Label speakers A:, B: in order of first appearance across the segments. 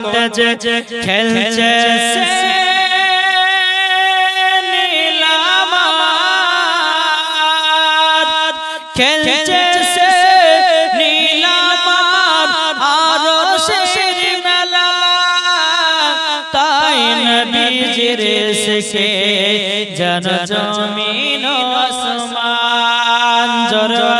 A: খেলছে খেলছে সে জন জমিন আসমান জরলেন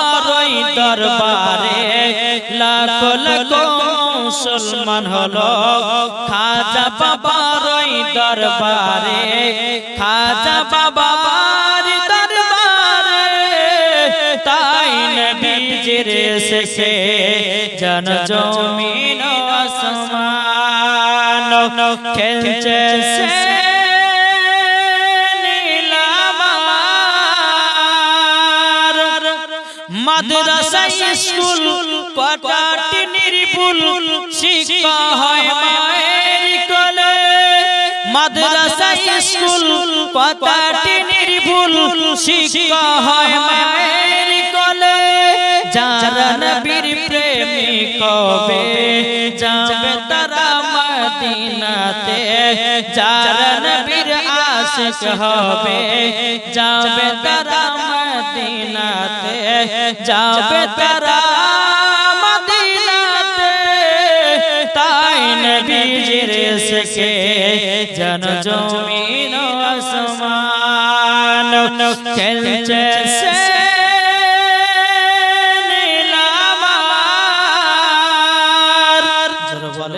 A: দরবারে লাখ লাখ মুসলমান হলো। খাজা বাবার দরবারে, খাজা বাবার দরবারে তাই নবীজির শেষে জন জমিন আসমান। খেলছে মাদ্রাসা স্কুল কটাটি নির্ভুল, শিক্ষা হয় মায়ের কোলে। মাদ্রাসা স্কুল কটাটি নির্ভুল, শিক্ষা হয় মায়ের কোলে। যারা নবীর প্রেমিক হবে, যাবে তারা মদিনাতে। যারা নবীর আশিক হবে, যাবে তারা যাবে তারা মদিনাতে। তাই নবীজির শেখে জন জমিন আসমান। খেলছে সে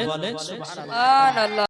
A: বলে
B: সুবহানাল্লাহ।